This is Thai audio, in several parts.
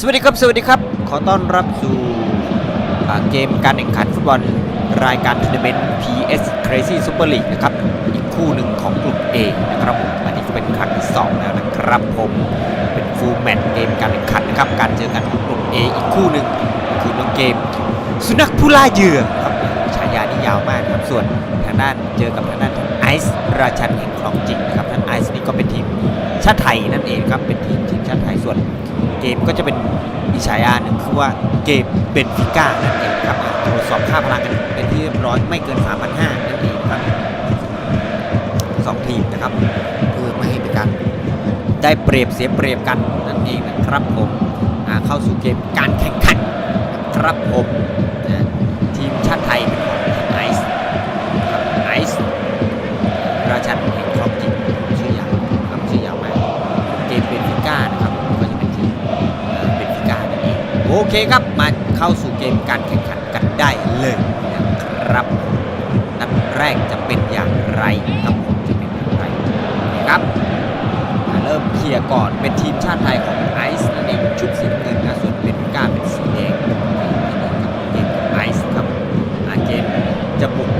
สวัสดีครับ สวัสดีครับ ขอต้อนรับสู่เกมการแข่งขันฟุตบอลรายการทัวร์นาเมนต์ PS Crazy Super League นะครับ อีกคู่หนึ่งของกลุ่ม A นะครับอันนี้ก็เป็นครั้งที่2แล้วนะครับผมเป็นฟูลแมตช์เกมการแข่งขันนะครับ การเจอกันของกลุ่ม A อีกคู่หนึ่งคือน้องเกม สุนัขผู้ล่าเหยื่อครับฉายานี่ยาวมากครับ ส่วนทางด้านเจอกับทางด้านไอซ์ราชันแห่งคลองจิกนะครับท่านไอซ์นี่ก็เป็นทีมชาติไทยนั่นเองครับเป็นทีมทีมชาติไทยส่วน เกมก็จะเป็นอีฉายาหนึ่งคือว่าเกมเบนฟิก้านั่นเองครับตรวจสอบค่าพลังกันเป็นที่เรียบร้อยไม่เกิน 3,500นั่นเองครับสองทีมนะครับเพื่อไม่ให้เป็นการได้เปรียบเสียเปรียบกันนั่นเองนะครับผมเข้าสู่เกมการแข่งขันครับผม โอเคครับมาเข้าสู่เกมการแข่งขันกันได้เลยนะครับนัดแรกจะเป็นอย่างไรครับผมจะเป็นอย่างไรนะครับเริ่มเคลียร์ก่อนเป็นทีมชาติไทยของไอซ์นั่นเองชุดสีน้ำเงินนะส่วนเบนก้าเป็นสีแดงเกมไอซ์ครับเกมจะบุก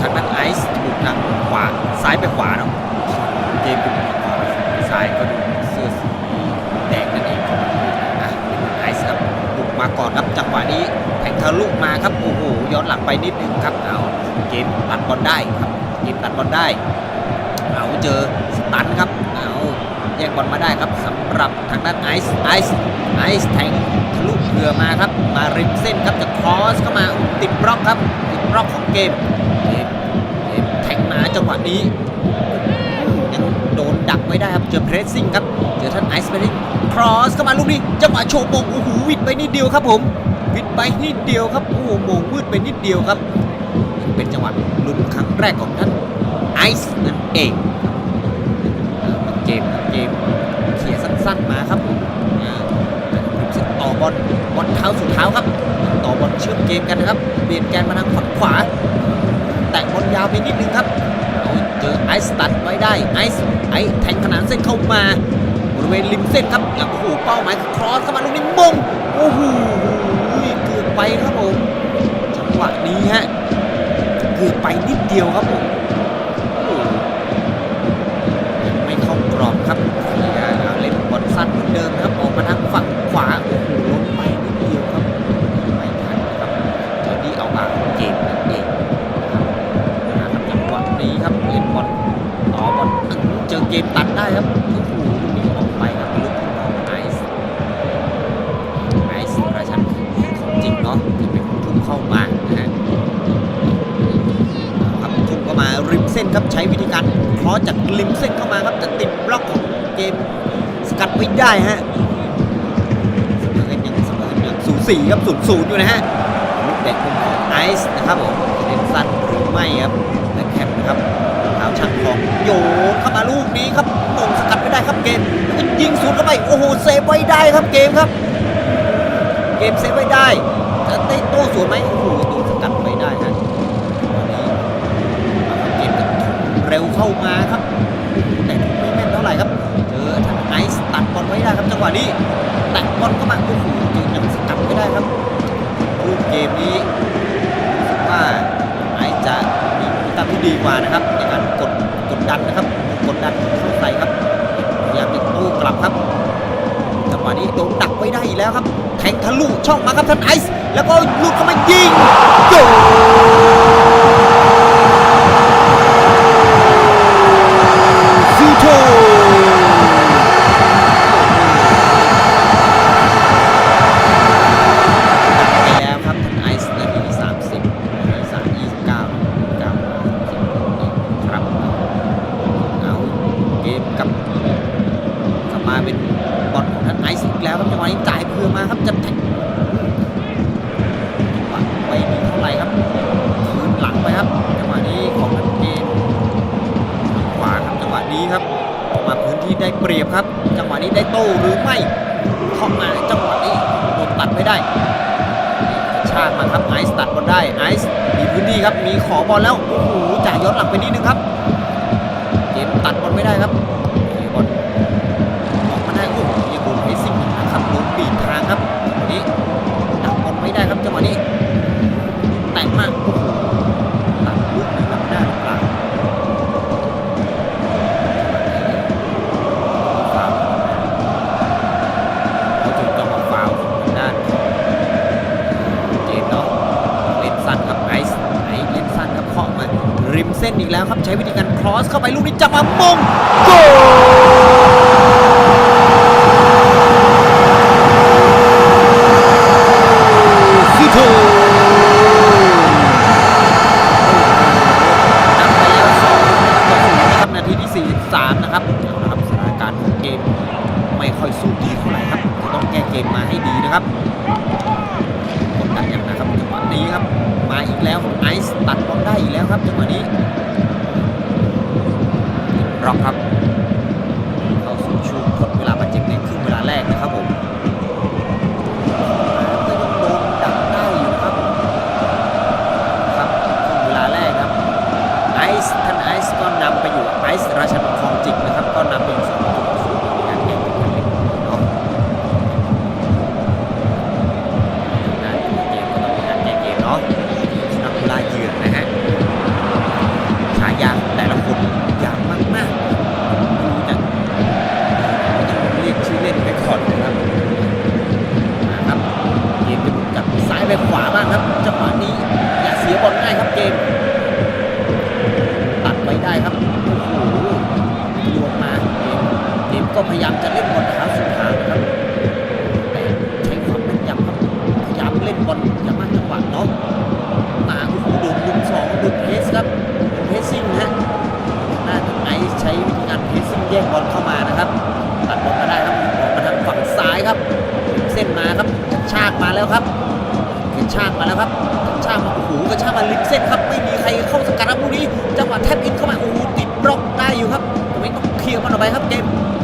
ทางด้านไอซ์บุกทางขวาซ้ายไปขวาเนาะเกมเป็ วะนี้แทงทะลุมาครับโอ้โหย้อนหลังไปนิดนึงครับเอาเกมตัดบอลได้ครับเกมตัดบอลได้เอาเจอสตันครับเอาแย่งบอลมาได้ครับสำหรับทางด้านไอซ์ไอซ์ไอซ์แทงทะลุเรือมาครับมาริมเส้นครับจะครอสเข้ามาติดบล็อกครับติดบล็อกของเกมเกมเกมแทงมาจังหวะนี้ยังโดนดักไว้ได้ครับเจอเพรสซิ่งครับเจอท่านไอซ์ไปที่ครอสเข้ามาลูกนี้จังหวะโชว์มงโอ้โหวิดไปนิดเดียวครับผม วิดไปนิดเดียวครับ โอ้โหมงวืดไปนิดเดียวครับ เป็นจังหวะลุ้นครั้งแรกของท่านไอซ์นั่นเองเออเกมเกมเขี่ยสั้นๆมาครับต่อบอลบอลเท้าสู่เท้าครับ ต่อบอลเชื่อมเกมกันนะครับ เปลี่ยนแกนมาทางฝั่งขวา แตะบอลยาวไปนิดนึงครับเอาเจอไอซ์ตัดไว้ได้ไอซ์ไอซ์แทงขนานเส้นเข้ามาบริเวณริมเส้นครับแล้วโอ้โหเป้าหมายคือครอสเข้ามาลูกนี้ กมตัดได้ครับโอ้โหลูกนี้ออกไปครับลูกของไอซ์ไอซ์ราชันของจริงเนาะจะเป็นทุ่มเข้ามานะฮะครับทุ่มเข้ามาริมเส้นครับใช้วิธีการคลอจากริมเส้นเข้ามาครับจะติดบล็อกของเกมสกัดไว้ได้ฮะสมอกันยังสมอกันยังสูสีครับศูนย์ศูนย์อยู่นะฮะลูกเด็กของไอซ์นะครับผมเล่นสั้นหรือไม่ครับและแคปนะครับเท้าช่างของโยนเข้ามาลูก นี้ครับมงสกัดไม่ได้ครับเกมแล้วก็ยิงสูนเข้าไปโอ้โหเซฟไว้ได้ครับเกมครับ เกมเซฟไว้ได้จะได้โต้สวนไหมโอ้โห แล้วครับ แทงทะลุช่องมาครับท่านไอซ์ แล้วก็ลุดเข้ามายิงโย ครับจังหวะนี้ครับมาพื้นที่ได้เปรียบครับ จังหวะนี้ได้โต้หรือไม่เข้ามาจังหวะนี้โดนตัดไม่ได้ ชากมาครับไอซ์ตัดบอลได้ไอซ์มีพื้นที่ครับมีขอบอลแล้วโอ้โหจ่ายย้อนหลังไปนิดนึงครับ เกมตัดบอลไม่ได้ครับ ครับใช้วิธีการครอสเข้าไปลูกนี้จังหวะมงโกซิโตนำไปแล้วสองต่อศูนย์นะครับนาทีที่43นะครับเอาละครับสถานการณ์ของเกมไม่ค่อยสู้ดีเท่าไหร่ครับจะต้องแก้เกมมาให้ดีนะครับกดดันอย่างนะครับจังหวะนี้ครับมาอีกแล้วครับไอซ์ตัดบอลได้อีกแล้วครับจังหวะนี้ ร็อกครับ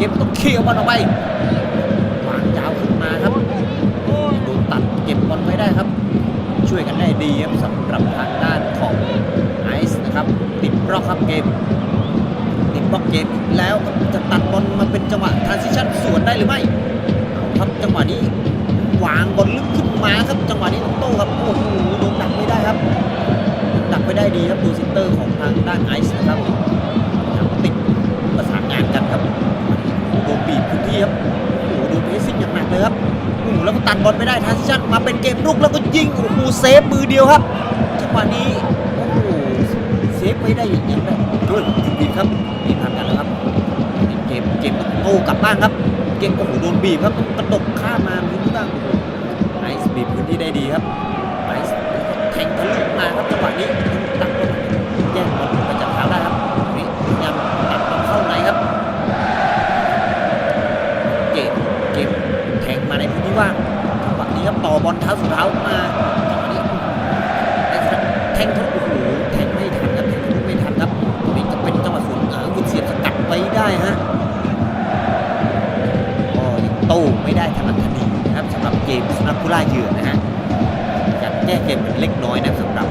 เกมเกมต้องเคลียร์มันออกไปวางยาวขึ้นมาครับโดนตัดเก็บบอลไว้ได้ครับ ช่วยกันได้ดีครับสำหรับทางด้านของไอซ์นะครับ ติดบล็อกครับเกม ติดบล็อกเกมแล้วจะตัดบอลมาเป็นจังหวะทรานซิชันสวนได้หรือไม่ครับจังหวะนี้วางบอลลึกขึ้นมาครับ จังหวะนี้ต้องโต้ครับโอ้โหโดนดักไม่ได้ครับดักไม่ได้ดีครับดูซิสเตอร์ของทางด้านไอซ์ อ้โหแล้วก็ตัดบอลไม่ได้ทรานซิชั่นมาเป็นเกมรุกแล้วก็ยิงโอ้โหเซฟมือเดียวครับจังหวะนี้โอ้โหเซฟไว้ได้อย่างนี้นะด้วยบีบครับบีบทำกันแล้วครับเกมเกมต้องโต้กลับบ้านครับ เกมโอ้โหโดนบีบครับกระดกข้ามมาพื้นที่บ้างโอ้โหไอซ์บีบพื้นที่ได้ดีครับไอซ์แทงทะลุมาครับจังหวะนี้ตัดบอลแย่งบอลไปจากเท้าได้ครับตรงนี้พยายามตัดบอลเข้าในครับ เกมเกมแทงมาในพื้นที่ว่างจังหวะนี้ครั บอลเท้าสู่เท้ามาจังหวะนี้แทงทะลุโอ้โหแทงไม่ทันครับแทงทะลุไม่ทันครับตรงนี้ก็เป็นจังหวะสวนอาวุธเสียบสกัดไว้ได้ฮะก็ยังโต้ไม่ได้ถนัดทันทีนะครับสำหรับเกมสนัขผู้ล่าเหยื่อนะฮะการแก้เกมเป็นเล็กน้อยนะสำหรับ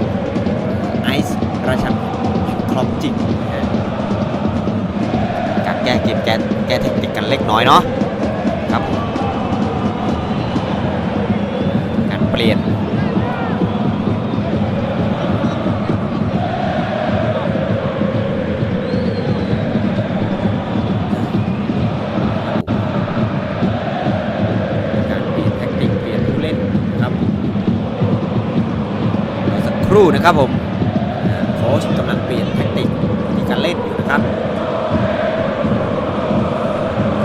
ไอซ์ราชันคลองจิกนะฮะการแก้เกมแก้แก้เทคนิคกันเล็กน้อยเนาะครับผมการ เปลี่ยน การเปลี่ยนแทคนิคเปลี่ยนผู้เล่นครับสักครู่นะครับผมอ่าโค้ชกำลังเปลี่ยนแทคนิควิธีการเล่นอยู่นะครับ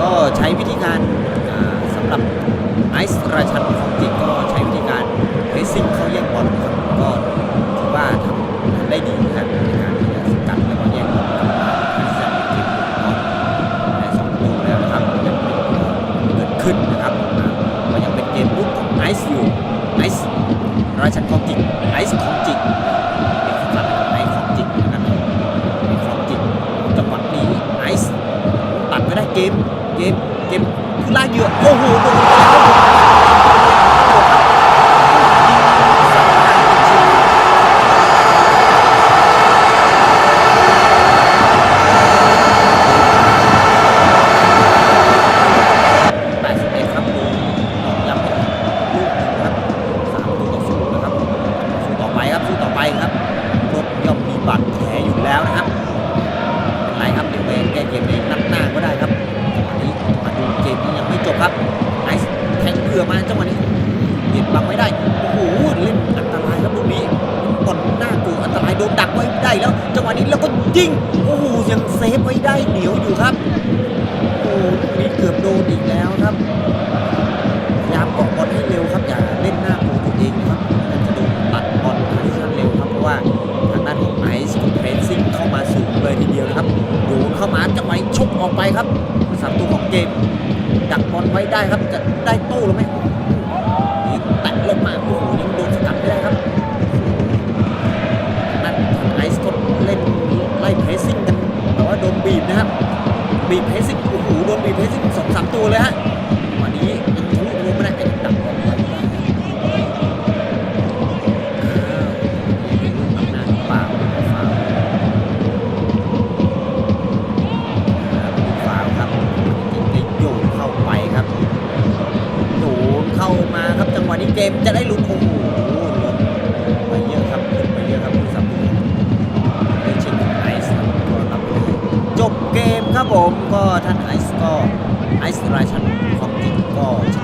ก็ใช้วิธีการสำหรับไอซ์ราชัน สิ่งเข้าแย่งบอลก็ถือว่าทำได้ดีนะครับในการที่จะสกัดแล้วก็แย่งบอลกลับนี่เป็นเกมบุกเนาะได้สองประตูแล้วนะครับเกิดขึ้นนะครับก็ยังเป็นเกมลุกของไอซ์อยู่ไอซ์ราชันของจริงไอซ์ของจริงเป็นสกัดไอซ์ของจริงนะครับไอซ์ของจริงจังหวะนี้ไอซ์ตัดไม่ได้เกมเกมเกมลากเหยื่อโอ้โหโดน ครับชบย่อมมีบาดแผลอยู่แล้วนะครับเป็นไรครับเดี๋ยวไปแก้เกมเองนัดหน้าก็ได้ครับจันนี้มาดูเกมนี้ยังไม่จบครับไอซ์แทงเผื่อมาจังหวะนี้ปิดบังไม่ได้โอ้โหเล่นอันตรายครับลูกนี้บอหน้ากลัวอันตรายโดนดักไว้ได้แล้ว จังหวะนี้แล้วก็ยิงโอ้โหยังเซฟไว้ได้เหนียวอยู่ครับโอ้โห มจะได้รู้นโอ้โหไปเยอะครับไปเยอะครับคุณสามีได้ชิงไอซ์ก็รับจบเกมครับผมก็ท่านไอซ์ก็ไอซ์ไรชันของจริงก็ช